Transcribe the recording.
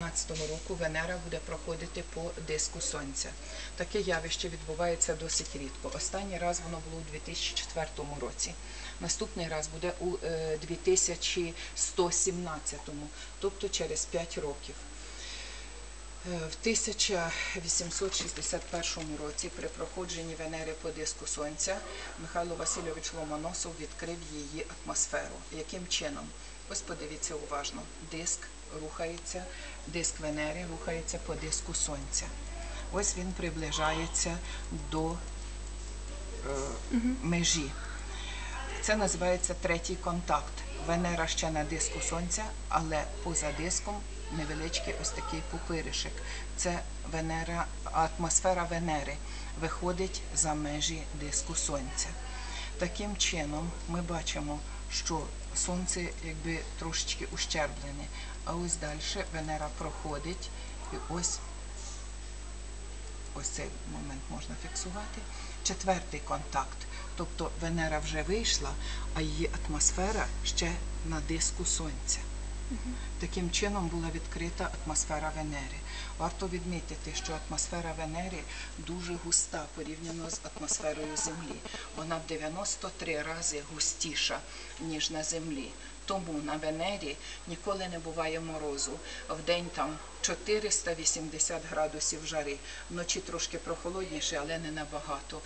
2015 року Венера буде проходити по диску Сонця. Таке явище відбувається досить рідко. Останній раз воно було у 2004 році. Наступний раз буде у е, 2117, тобто через 5 років. Е, В 1861 році при проходженні Венери по диску Сонця Михайло Васильович Ломоносов відкрив її атмосферу. Яким чином? Ось подивіться уважно. Диск рухається, диск Венери рухається по диску Сонця. Ось він приближається до е, межі. Це називається третій контакт. Венера ще на диску Сонця, але поза диском невеличкий ось такий пупиришек. Це Венера, атмосфера Венери виходить за межі диску Сонця. Таким чином ми бачимо, що Сонце якби трошечки ущерблене, а ось далі Венера проходить і ось ось цей момент можна фіксувати. Четвертий контакт. Тобто Венера вже вийшла, а її атмосфера ще на диску Сонця. Таким чином була відкрита атмосфера Венери. Варто відмітити, що атмосфера Венери дуже густа порівняно з атмосферою Землі. Вона в 93 рази густіша, ніж на Землі. Тому на Венері ніколи не буває морозу. В день там 480 градусів жари, вночі трошки прохолодніше, але не набагато.